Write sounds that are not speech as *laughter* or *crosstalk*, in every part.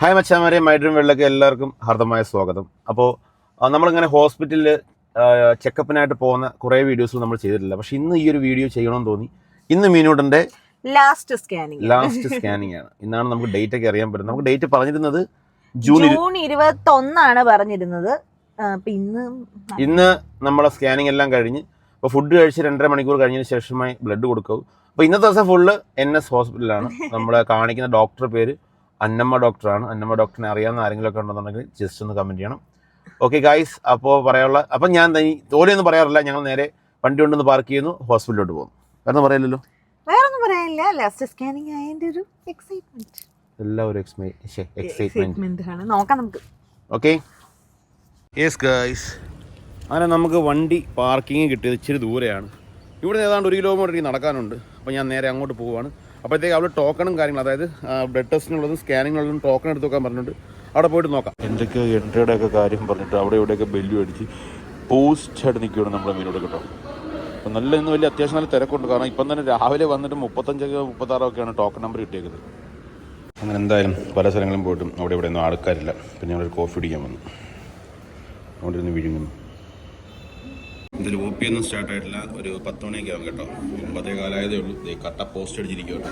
Hi മച്ചാമാരെ മൈഡ്രീം വെള്ളക്ക് എല്ലാവർക്കും ഹർദമായ സ്വാഗതം. അപ്പോൾ നമ്മളിങ്ങനെ ഹോസ്പിറ്റലിൽ ചെക്കപ്പിനായിട്ട് പോകുന്ന കുറേ വീഡിയോസ് നമ്മൾ ചെയ്തിട്ടില്ല. പക്ഷെ ഇന്ന് ഈ ഒരു വീഡിയോ ചെയ്യണമെന്ന് തോന്നി. ഇന്ന് മീനൂട്ടന്റെ ലാസ്റ്റ് സ്കാനിങ് ലാസ്റ്റ് സ്കാനിങ് ആണ്. ഇന്നാണ് നമുക്ക് ഡേറ്റ് ഒക്കെ അറിയാൻ പറ്റുന്നത്. നമുക്ക് ഡേറ്റ് പറഞ്ഞിരുന്നത് ജൂൺ ജൂൺ ഇരുപത്തി ഒന്നാണ് പറഞ്ഞിരുന്നത്. ഇന്ന് ഇന്ന് നമ്മളെ സ്കാനിങ് എല്ലാം കഴിഞ്ഞ് അപ്പോൾ ഫുഡ് കഴിച്ച് രണ്ടര മണിക്കൂർ കഴിഞ്ഞതിന് ശേഷമായി ബ്ലഡ് കൊടുക്കും അപ്പോൾ ഇന്നത്തെ ദിവസം ഫുള്ള് എൻ എസ് ഹോസ്പിറ്റലാണ് നമ്മളെ കാണിക്കുന്ന ഡോക്ടർ പേര് അന്നമ്മ ഡോക്ടറാണ്. അന്നമ്മ ഡോക്ടറിനെ അറിയാവുന്ന ആരെങ്കിലും ഒക്കെ ഉണ്ടെന്നുണ്ടെങ്കിൽ ജസ്റ്റ് ഒന്ന് കമന്റ് ചെയ്യണം. ഓക്കെ ഗായ്സ് അപ്പോൾ പറയാനുള്ള അപ്പം ഞാൻ തനി തോലിയൊന്നും പറയാറില്ല. ഞങ്ങൾ നേരെ വണ്ടി കൊണ്ടൊന്ന് പാർക്ക് ചെയ്യുന്നു. ഹോസ്പിറ്റലിലോട്ട് പോകുന്നു. വേറെ പറയില്ലല്ലോ വേറെ ഒന്നും പറയാനില്ല ലാസ്റ്റ് സ്കാനിങ് ഒരു എക്സൈറ്റ്മെന്റ് എല്ലാം ഒരു എക്സൈറ്റ്മെന്റ് ആണ്. നോക്കാം നമുക്ക്. ഓക്കെ യെസ് ഗായ്സ് അങ്ങനെ നമുക്ക് വണ്ടി പാർക്കിങ് കിട്ടിയത് ഇച്ചിരി ദൂരെയാണ്. ഇവിടെ ഏതാണ്ട് ഒരു കിലോമീറ്റർ നടക്കാനുണ്ട്. അപ്പോൾ ഞാൻ നേരെ അങ്ങോട്ട് പോവുകയാണ് അപ്പോഴത്തേക്ക് അവിടെ ടോക്കണും കാര്യങ്ങളും അതായത് ബ്ലഡ് ടെസ്റ്റിനുള്ളതും സ്കാനിങ്ങിനുള്ളതും ടോക്കൺ എടുത്ത് നോക്കാൻ പറഞ്ഞിട്ടുണ്ട്. അവിടെ പോയിട്ട് നോക്കാം. എന്തൊക്കെ എൻട്രിയുടെ ഒക്കെ കാര്യം പറഞ്ഞിട്ട് അവിടെ ഇവിടെയൊക്കെ ബെല്ലു അടിച്ച് പോസ്റ്റ് ആയിട്ട് നിൽക്കുകയാണ് നമ്മുടെ മീനോട് കേട്ടോ. അപ്പം നല്ല ഇന്ന് വലിയ അത്യാവശ്യം നല്ല തിരക്കുണ്ട്. കാരണം ഇപ്പം തന്നെ രാവിലെ വന്നിട്ട് മുപ്പത്തഞ്ചൊക്കെ മുപ്പത്താറൊക്കെയാണ് ടോക്കൺ നമ്പർ കിട്ടിയേക്കുന്നത്. അങ്ങനെ എന്തായാലും പല സ്ഥലങ്ങളും പോയിട്ടും അവിടെ ഇവിടെ ഒന്നും ആൾക്കാരില്ല. പിന്നെ ഞങ്ങളൊരു കോഫി കുടിക്കാൻ വന്നു. അവിടെ ഇരുന്ന് വിഴുങ്ങുന്നു. ഇതിൽ ഒ പി ഒന്നും സ്റ്റാർട്ട് ആയിട്ടില്ല. ഒരു പത്ത് മണിയൊക്കെ ആവും കേട്ടോ. ഒമ്പതേ കാലായതേ ഉള്ളൂ. ദേ കട്ട പോസ്റ്റ് അടിച്ചിരിക്കും കേട്ടോ.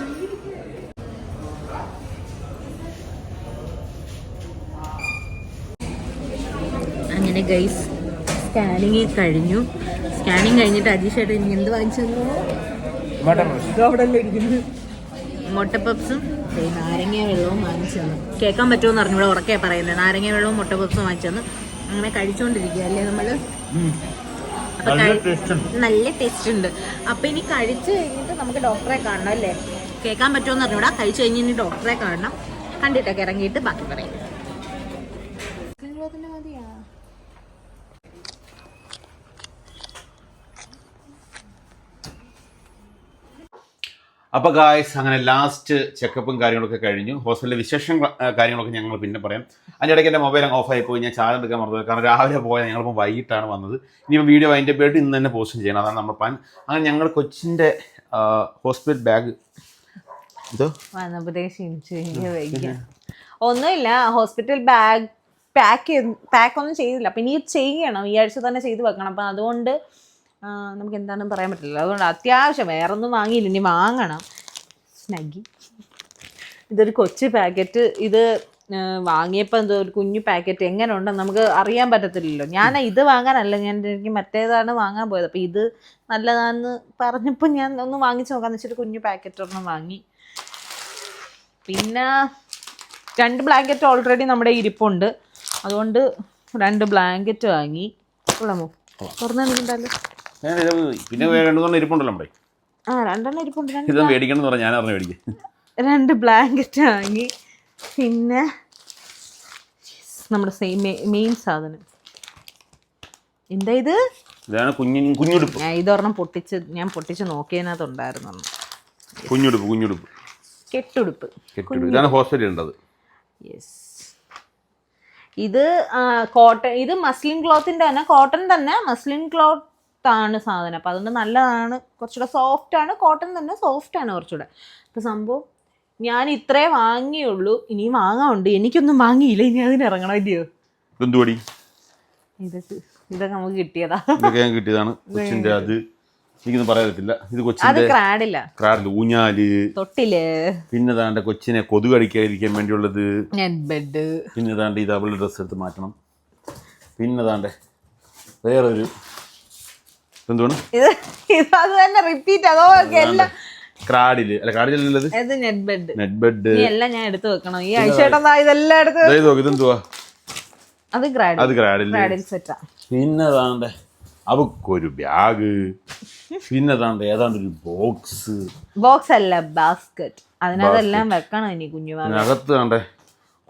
അങ്ങനെ ഗൈസ് സ്കാനിങ് കഴിഞ്ഞു. സ്കാനിങ് കഴിഞ്ഞിട്ട് അജീഷായിട്ട് ഇനി എന്ത് വാങ്ങിച്ചു അവിടെ ഇരിക്കുന്നു മുട്ട പപ്സും ദേ നാരങ്ങ വെള്ളവും വാങ്ങിച്ചു കേൾക്കാൻ കേൾക്കാൻ പറ്റുമെന്ന് അറിഞ്ഞൂടെ ഉറക്കെ പറയുന്നത് നാരങ്ങ വെള്ളവും മുട്ട പപ്സും വാങ്ങിച്ചു അങ്ങനെ കഴിച്ചുകൊണ്ടിരിക്കുക അല്ലേ നമ്മൾ? നല്ല ടേസ്റ്റ് ഉണ്ട്. അപ്പൊ ഇനി കഴിച്ചു കഴിഞ്ഞിട്ട് നമുക്ക് ഡോക്ടറെ കാണണം അല്ലേ? കേൾക്കാൻ പറ്റുമെന്ന് അറിഞ്ഞൂടാ. കഴിച്ചു കഴിഞ്ഞ് ഇനി ഡോക്ടറെ കാണണം. കണ്ടിട്ടൊക്കെ ഇറങ്ങിയിട്ട് ബാക്കി പറയാം. അപ്പോൾ ഗായ്സ് അങ്ങനെ ലാസ്റ്റ് ചെക്കപ്പും കാര്യങ്ങളൊക്കെ കഴിഞ്ഞു. ഹോസ്പിറ്റലിലെ വിശേഷം കാര്യങ്ങളൊക്കെ ഞങ്ങൾ പിന്നെ പറയാം. അതിന്റെ ഇടയ്ക്ക് എന്റെ മൊബൈൽ ഓഫ് ആയി പോയി. ഞാൻ ചാർജ് എടുക്കാൻ മറന്നു കാരണം രാവിലെ പോയാൽ ഞങ്ങളിപ്പോൾ വൈകിട്ടാണ് വന്നത്. ഇനിയിപ്പോൾ വീഡിയോ അതിന്റെ പേരിട്ട് ഇന്ന് തന്നെ പോസ്റ്റ് ചെയ്യണം. അതാണ് നമ്മുടെ പ്ലാൻ അങ്ങനെ ഞങ്ങൾ കൊച്ചിന്റെ ഹോസ്പിറ്റൽ ബാഗ് ഇത്? ഒന്നുമില്ല. ഹോസ്പിറ്റൽ ബാഗ് പാക്ക് പാക്ക് ഒന്നും ചെയ്തില്ല. അപ്പം ഇനി ചെയ്യണം. ഈ ആഴ്ച തന്നെ ചെയ്ത് വെക്കണം. അപ്പം അതുകൊണ്ട് നമുക്ക് എന്താണെന്ന് പറയാൻ പറ്റില്ല. അതുകൊണ്ട് അത്യാവശ്യം വേറെ ഒന്നും വാങ്ങിയില്ല. ഇനി വാങ്ങണം. സ്നഗി ഇതൊരു കൊച്ചു പാക്കറ്റ്. ഇത് വാങ്ങിയപ്പോൾ എന്തോ ഒരു കുഞ്ഞു പാക്കറ്റ് എങ്ങനെ ഉണ്ടെന്ന് നമുക്ക് അറിയാൻ പറ്റത്തില്ലല്ലോ. ഞാൻ ഇത് വാങ്ങാനല്ല. ഞാൻ എനിക്ക് മറ്റേതാണ് വാങ്ങാൻ പോയത്. അപ്പോൾ ഇത് നല്ലതാണെന്ന് പറഞ്ഞപ്പോൾ ഞാൻ ഒന്ന് വാങ്ങിച്ച് നോക്കാന്ന് വെച്ചിട്ട് കുഞ്ഞു പാക്കറ്റ് ഒരെണ്ണം വാങ്ങി. പിന്നെ രണ്ട് ബ്ലാങ്കറ്റ് ഓൾറെഡി നമ്മുടെ ഇരിപ്പുണ്ട്. അതുകൊണ്ട് രണ്ട് ബ്ലാങ്കറ്റ് വാങ്ങി. കൊള്ളാമോ? തുറന്നു ഇത് പിന്നെ രണ്ടു മൂന്ന് ഇരിപ്പുണ്ടല്ലോ നമ്മുടെ ആ രണ്ടെണ്ണം ഇരിപ്പുണ്ട്. രണ്ട് ഇത് മേടിക്കണം എന്ന് പറഞ്ഞാൽ ഞാൻ അറിഞ്ഞു മേടിക്കും രണ്ട് ബ്ലാങ്കറ്റ് വാങ്ങി. പിന്നെ നമ്മുടെ സെയിം മെയിൻ സാധനം. എന്താ ഇത്? ഇതാണ് കുഞ്ഞു കുഞ്ഞുടുപ്പ്. ഞാൻ ഇതൊരെണ്ണം പൊട്ടിച്ച് ഞാൻ പൊട്ടിച്ച് നോക്കിയതിനകത്തുണ്ടായിരുന്നു. കുഞ്ഞുടുപ്പ് കുഞ്ഞുടുപ്പ്. കെട്ടുടുപ്പ്. കെട്ടിടുപ്പ്. ഇതാണ് ഹോസ്റ്റലിൽ ഉണ്ടത് യെസ് ഇത് കോട്ടൺ ഇത് മസ്ലിൻ ക്ലോത്തിന്റെ തന്നെ കോട്ടൺ തന്നെ മസ്ലിൻ ക്ലോത്ത് ആണ് സാധനം. അപ്പം അതുകൊണ്ട് നല്ലതാണ്. കുറച്ചുകൂടെ സോഫ്റ്റ് ആണ്. കോട്ടൺ തന്നെ സോഫ്റ്റ് ആണ് കുറച്ചുകൂടെ. അപ്പം സംഭവം ഞാൻ ഇത്രേ വാങ്ങിയുള്ളൂ. ഇനിയും വാങ്ങാനുണ്ട്. എനിക്കൊന്നും വാങ്ങിയില്ല. ഇനി അതിന് ഇറങ്ങണം ഇല്ലയോ? എന്തുപടി ഇതൊക്കെ ഇതൊക്കെ നമുക്ക് കിട്ടിയതാ. ഇതൊക്കെ ഞാൻ കിട്ടിയതാണ്. കൊച്ചിന്റെ അത്. എനിക്കൊന്നും പറയാൻ പറ്റില്ല ഇത് അത് കൊച്ചിന്റെ ക്രാഡില്ല ഊഞ്ഞാൽ. തൊട്ടിൽ. പിന്നെ താണ്ട കൊച്ചിനെ കൊതുക് കടിക്കാതിരിക്കാൻ വേണ്ടിയുള്ളത്. നെറ്റ് ബെഡ് പിന്നെ താണ്ട ഇത് അവളുടെ ഡ്രസ്സ് എടുത്ത് മാറ്റണം. പിന്നെ താണ്ട വേറൊരു എന്തുവാണ്? ഇത് ഇത് അത് തന്നെ റിപ്പീറ്റ് അതോ എല്ലാം ക്രാഡിൽ. അല്ല ക്രാഡിലുള്ളത് ഇത് നെറ്റ് ബെഡ് നെറ്റ് ബെഡ് എല്ലാം ഞാൻ എടുത്തു വെക്കണം? ഈ ആഴ്ചയായിട്ടെന്താ ഇതെല്ലാം എടുത്ത് അതായത് നോക്ക് ഇതെന്തുവാ അത് അത് സെറ്റാ പിന്നെ താണ്ട അവക്കൊരു ബാഗ് പിന്നെ താണ്ട ഏതാണ്ട് ഒരു ബോക്സ് ബോക്സ് അല്ല ബാസ്ക്കറ്റ് അതിനകത്തെല്ലാം വെക്കണം ഇനി കുഞ്ഞുമാ അതിനകത്ത് താണ്ടേ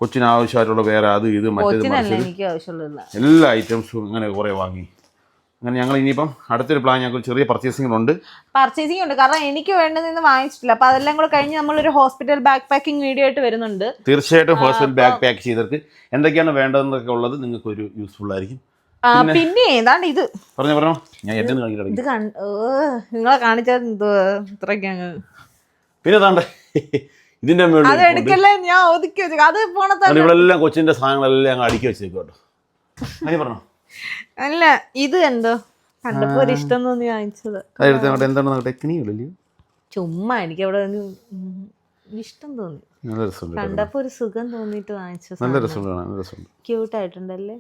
കൊച്ചിന് ആവശ്യമായിട്ടുള്ള വേറെ അത് ഇത് മറ്റേത് എല്ലാ ഐറ്റംസും അങ്ങനെ കുറേ വാങ്ങി. അങ്ങനെ ഞങ്ങൾ ഇനിയിപ്പം അടുത്തൊരു പ്ലാൻ ഞങ്ങൾക്ക് ചെറിയ പർച്ചേസിംഗ് ഉണ്ട്. പർച്ചേസിംഗ് ഉണ്ട്. കാരണം എനിക്ക് വേണ്ടതെന്ന് വാങ്ങിച്ചിട്ടില്ല. അപ്പൊ അതെല്ലാം കൂടെ കഴിഞ്ഞ് നമ്മളൊരു ഹോസ്പിറ്റൽ ബാക്ക് പാക്കിംഗ് വീഡിയോ ആയിട്ട് വരുന്നുണ്ട്. തീർച്ചയായിട്ടും ഹോസ്പിറ്റൽ ബാക്ക് പാക്ക് ചെയ്തവർക്ക് എന്തൊക്കെയാണ് വേണ്ടതെന്നൊക്കെ ഉള്ളത് നിങ്ങൾക്ക് ഒരു യൂസ്ഫുൾ ആയിരിക്കും. പിന്നെ ഏതാണ്ട് ഇത്. പറഞ്ഞു പറഞ്ഞോ. ഞാൻ ഇത് നിങ്ങളെ കാണിച്ചത് എന്തോ ഇത്രയ്ക്ക് പിന്നെ താണ്ട ഇതിന്റെ അത് എടുക്കല്ലേ ഞാൻ ഒതുക്കി വെച്ചു അത് പോണ കൊച്ചിന്റെ സാധനങ്ങളെല്ലാം അടുക്കി വെച്ചേക്കോട്ടോ കേട്ടോ അതിന് പറഞ്ഞോ? അല്ല ഇത് എന്തോ? കണ്ടപ്പോ ഒരു ഇഷ്ടം തോന്നി വാങ്ങിച്ചത്. എന്താണ് ചുമ്മാ എനിക്ക് അവിടെ ഒരു ഇഷ്ടം തോന്നി. നല്ല രസമുണ്ട്. കണ്ടപ്പോ ഒരു സുഖം തോന്നിട്ട് വാങ്ങിച്ച നല്ല രസമുണ്ട് നല്ല രസമുണ്ട്. ക്യൂട്ട് ആയിട്ടുണ്ടല്ലേ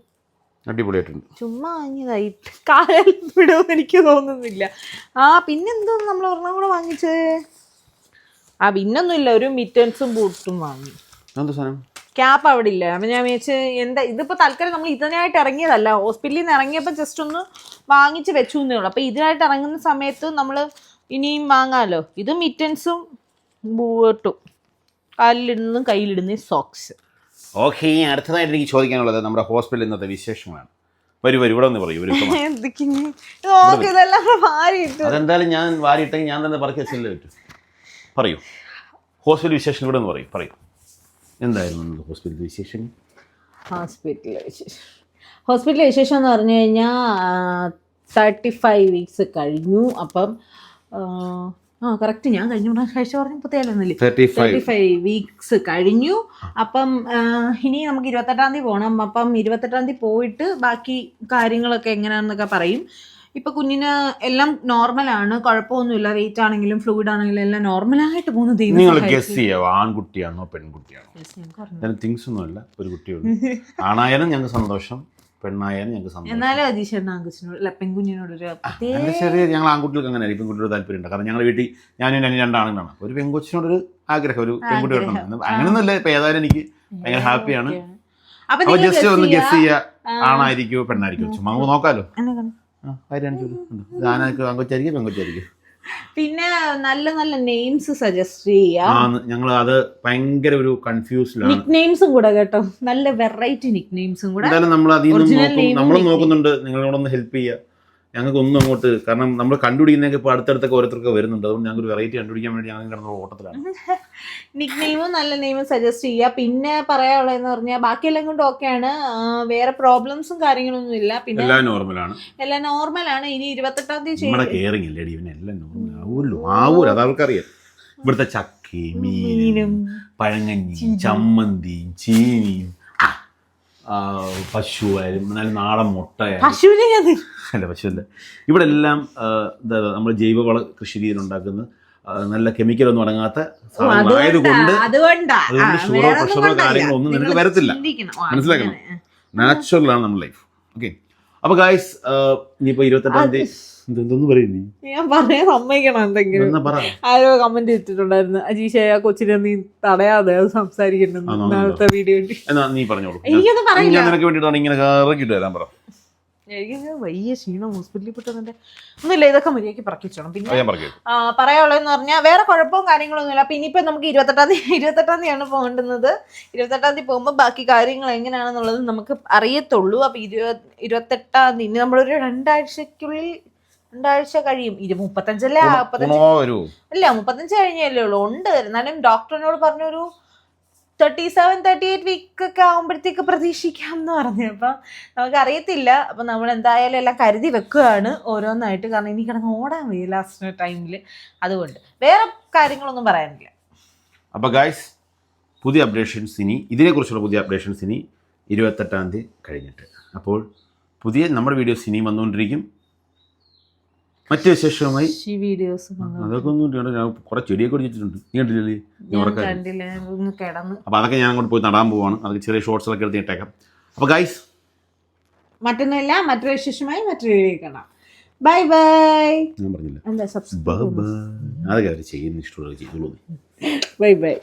അടിപൊളിയായിട്ടുണ്ട്. ചുമ്മാ വാങ്ങിയതായിട്ട് കാലം വിടുമെന്ന് എനിക്ക് തോന്നുന്നില്ല. ആ പിന്നെന്തോ നമ്മൾ ഒരെണ്ണം കൂടെ വാങ്ങിച്ചത് ആ പിന്നൊന്നുമില്ല. ഒരു മിറ്റൻസും ബൂട്ടും വാങ്ങി. എന്താ സാധനം? ക്യാപ്പ് അവിടെ ഇല്ല. അപ്പം ഞാൻ വിചാരിച്ച് എന്താ ഇതിപ്പോൾ തൽക്കാലം നമ്മൾ ഇതിനായിട്ട് ഇറങ്ങിയതല്ല. ഹോസ്പിറ്റലിൽ നിന്ന് ഇറങ്ങിയപ്പോൾ ജസ്റ്റ് ഒന്ന് വാങ്ങിച്ച് വെച്ചു എന്നേ ഉള്ളൂ. അപ്പോൾ ഇതിനായിട്ട് ഇറങ്ങുന്ന സമയത്ത് നമ്മൾ ഇനിയും വാങ്ങാമല്ലോ ഇത് മിറ്റൻസും ബൂട്ടും കാലിലിടുന്നതും കയ്യിലിടുന്ന സോക്സ് ഓക്കെ അടുത്തതായിട്ട് എനിക്ക് ചോദിക്കാനുള്ളത് നമ്മുടെ ഹോസ്പിറ്റലിൽ ഇന്നത്തെ വിശേഷങ്ങളാണ്. വരൂ വരൂ ഇവിടെ ഒന്ന് പറയൂ *laughs* അതെന്തായാലും ഞാൻ വാരിയിട്ടെങ്കിൽ ഞാൻ തന്നെ പറക്കി വെച്ചല്ലേ പറ്റും പറയൂ. ഹോസ്പിറ്റൽ വിശേഷം ഇവിടെ നിന്ന് പറയൂ പറയൂ. എന്തായിരുന്നു നമ്മുടെ ഹോസ്പിറ്റൽ വിശേഷം. ഹോസ്പിറ്റലിലെ വിശേഷം വിശേഷം എന്ന് പറഞ്ഞു കഴിഞ്ഞാൽ തേർട്ടി ഫൈവ് വീക്സ് കഴിഞ്ഞു. അപ്പം ആ, കറക്റ്റ് ഞാൻ കഴിഞ്ഞ പ്രാവശ്യം പറഞ്ഞു പറഞ്ഞപ്പോൾ തേർട്ടി തേർട്ടി ഫൈവ് വീക്സ് കഴിഞ്ഞു. അപ്പം ഇനി നമുക്ക് ഇരുപത്തെട്ടാം തീയതി പോകണം അപ്പം ഇരുപത്തെട്ടാം തീയതി പോയിട്ട് ബാക്കി കാര്യങ്ങളൊക്കെ എങ്ങനെയാണെന്നൊക്കെ പറയും. ഇപ്പൊ കുഞ്ഞിന് എല്ലാം നോർമലാണ് കുഴപ്പമൊന്നുമില്ല. വെയിറ്റ് ആണെങ്കിലും ഫ്ലൂയിഡ് ആണെങ്കിലും എല്ലാം നോർമലായിട്ട് ആയിട്ട് ദൈവം നിങ്ങൾ. ഗസ് ചെയ്യാവോ ആൺകുട്ടിയാണോ പെൺകുട്ടിയാണോ. ഞാൻ തിങ്സ് ഒന്നുമല്ല ഒരു കുട്ടിയുള്ളൂ ആണായാലും ഞങ്ങൾക്ക് സന്തോഷം. പെണ്ണായാലും ഞങ്ങൾക്ക് സന്തോഷം. എന്നാലും അജീഷേട്ടൻ ആങ്കുച്ചിനോട് അല്ല പെൺകുഞ്ഞിനോട് ഒരു എന്റെ ചെറിയ ഞങ്ങൾ ആൺകുട്ടികൾക്ക് അങ്ങനെ പെൺകുട്ടിയോട് താല്പര്യമുണ്ട്. കാരണം ഞങ്ങളുടെ വീട്ടിൽ ഞാനും എന്റെ രണ്ടാണുങ്ങളാണ്. ഒരു പെൺകൊച്ചിനോടൊരു ആഗ്രഹം ഒരു പെൺകുട്ടി. കിട്ടണം അങ്ങനെയൊന്നുമില്ല. ഇപ്പൊ ഏതായാലും എനിക്ക് ഭയങ്കര ഹാപ്പിയാണ് അപ്പൊ ജസ്റ്റ് ഒന്ന് ഗസ് ചെയ്യുക ആണായിരിക്കുമോ പെണ്ണായിരിക്കുമോ ചുമ്മാ നമുക്ക് നോക്കാലോ. പിന്നെ നല്ല നല്ല നെയിംസ് സജസ്റ്റ് ചെയ്യാം. ഞങ്ങൾ അത് ഭയങ്കര ഒരു കൺഫ്യൂസ്ഡിലാണ് നിക് നെയിംസും കൂടെ കേട്ടോ. നല്ല വെറൈറ്റി നിക് നെയിംസും കൂടെ. എന്തായാലും നമ്മൾ അതിൽ ഉം നോക്കുന്നുണ്ട്. നിങ്ങളോടൊന്ന് ഹെൽപ്പ് ചെയ്യുക. ഞങ്ങൾക്ക് ഒന്നും അങ്ങോട്ട് കാരണം നമ്മൾ കണ്ടുപിടിക്കുന്നതൊക്കെ ഇപ്പോൾ അടുത്തടുത്തൊക്കെ ഓരോരുത്തർക്ക് വരുന്നുണ്ട്. അതുകൊണ്ട് ഞങ്ങൾ ഒരു വെറൈറ്റി കണ്ടുപിടിക്കാൻ വേണ്ടി ഞങ്ങൾ കിടന്ന ഓട്ടത്തിലാണ്. നിക് നെയിമും നല്ല നെയിമും സജസ്റ്റ് ചെയ്യുക പിന്നെ പറയാനുള്ളതെന്ന് പറഞ്ഞാൽ ബാക്കിയെല്ലാം കൊണ്ട് ഓക്കെയാണ് വേറെ പ്രോബ്ലംസും കാര്യങ്ങളൊന്നും ഇല്ല. പിന്നെ എല്ലാം നോർമലാണ് എല്ലാം നോർമലാണ് ഇനി ഇരുപത്തെട്ടാം തീയതി നമ്മുടെ കെയറിങ് അല്ലേ ഇവനെ എല്ലാം നോർമൽ ആവൂല്ലോ ആവൂല്ലോ. അത് അവർക്കറിയാം ഇവിടുത്തെ ചക്കയും മീനും പഴങ്ങഞ്ഞിയും ചമ്മന്തിയും ചീനിയും പശുവായാലും നല്ല നാടൻ മുട്ടയായാലും പശുവിനെ ഞാൻ അല്ല പശുവല്ല. ഇവിടെ എല്ലാം എന്താ നമ്മൾ ജൈവവള കൃഷി രീതിയിൽ ഉണ്ടാക്കുന്ന നല്ല കെമിക്കൽ ഒന്നും അടങ്ങാത്ത ആയതുകൊണ്ട് അതുകൊണ്ട്. ഷുഗറോ പ്രഷറോ. കാര്യങ്ങളോ ഒന്നും നിനക്ക് വരത്തില്ല. മനസ്സിലാക്കണം. നാച്ചുറലാണ് നമ്മുടെ ലൈഫ് ഓക്കെ അപ്പൊ ഗായ്സ് ഇനിയിപ്പോ ഇരുപത്തെട്ടാം തീയതി ഞാൻ പറയാൻ സമ്മതിക്കണം എന്തെങ്കിലും. ആരോ കമന്റ് ചെയ്തിട്ടുണ്ടായിരുന്നു അജീഷ ആ കൊച്ചിനെ നീ തടയാതെ അത് നാളത്തെ വീഡിയോ എനിക്കൊന്നും പറയില്ല. ഇങ്ങനെ കറക്കിട്ട് വരാൻ പറ. എനിക്ക് വലിയ ക്ഷീണം ഹോസ്പിറ്റലിൽ പെട്ടതിന്റെ ഒന്നുമില്ല ഇതൊക്കെ മര്യാദയ്ക്ക് പറക്കിച്ചോണം. പിന്നെ പറയാനുള്ളതെന്ന് പറഞ്ഞാൽ വേറെ കുഴപ്പവും കാര്യങ്ങളൊന്നുമില്ല അപ്പം ഇനിയിപ്പോൾ നമുക്ക് ഇരുപത്തെട്ടാം തീയതി ഇരുപത്തെട്ടാം തീയതിയാണ് പോകേണ്ടുന്നത്. ഇരുപത്തെട്ടാം തീയതി പോകുമ്പോൾ ബാക്കി കാര്യങ്ങൾ എങ്ങനെയാണെന്നുള്ളത് നമുക്ക് അറിയത്തുള്ളൂ. അപ്പം ഇരുപത് ഇരുപത്തെട്ടാം തീയതി നമ്മളൊരു രണ്ടാഴ്ചക്കുള്ളിൽ രണ്ടാഴ്ച കഴിയും. ഇരു മുപ്പത്തഞ്ചല്ലേ? മുപ്പത്തഞ്ച് അല്ല മുപ്പത്തഞ്ച് കഴിഞ്ഞല്ലേ ഉള്ളൂ. ഉണ്ട്. എന്നാലും ഡോക്ടറിനോട് പറഞ്ഞൊരു thirty seven thirty eight week ഒക്കെ ആകുമ്പോഴത്തേക്ക് പ്രതീക്ഷിക്കാം എന്ന് പറഞ്ഞു. അപ്പം നമുക്ക് അറിയത്തില്ല അപ്പം നമ്മൾ എന്തായാലും എല്ലാം കരുതി വെക്കുകയാണ് ഓരോന്നായിട്ട്. കാരണം ഇനി കിടന്ന് ഓടാൻ വയ്യ ലാസ്റ്റ് ടൈമിൽ അതുകൊണ്ട് വേറെ കാര്യങ്ങളൊന്നും പറയാനില്ല. അപ്പോൾ ഗായ്സ് പുതിയ അപ്ഡേഷൻസ് ഇനി ഇതിനെക്കുറിച്ചുള്ള പുതിയ അപ്ഡേഷൻസ് ഇനി ഇരുപത്തെട്ടാം തീയതി കഴിഞ്ഞിട്ട്. അപ്പോൾ പുതിയ നമ്മുടെ വീഡിയോസ് ഇനിയും വന്നുകൊണ്ടിരിക്കും. മറ്റു വിശേഷവുമായി ഈ വീഡിയോസ് അതൊക്കെ ഒന്നും. ഞാൻ കുറേ ചെടിയൊക്കെ ഒടിച്ചിട്ടുണ്ട് നീ കണ്ടില്ലേ നീ ഞാൻ ഉറക്കം ഞാൻ ഒന്ന് കിടന്ന്. അപ്പോൾ അതൊക്കെ ഞാൻ അങ്ങോട്ട് പോയി നടാൻ പോവാണ്. അതൊക്കെ ചെറിയ ഷോർട്സ് എടുത്ത് ഇട്ടേക്കാം. അപ്പൊ ഗൈസ് മറ്റൊന്നുമില്ല മറ്റൊരു വിശേഷമായി മറ്റൊരു വീഡിയോ ബൈ ബൈ ഞാൻ പറഞ്ഞില്ല? അതൊക്കെ അവർ ചെയ്യുന്ന ഇഷ്ടമുള്ള ചെയ്തോളൂ ബൈ ബൈ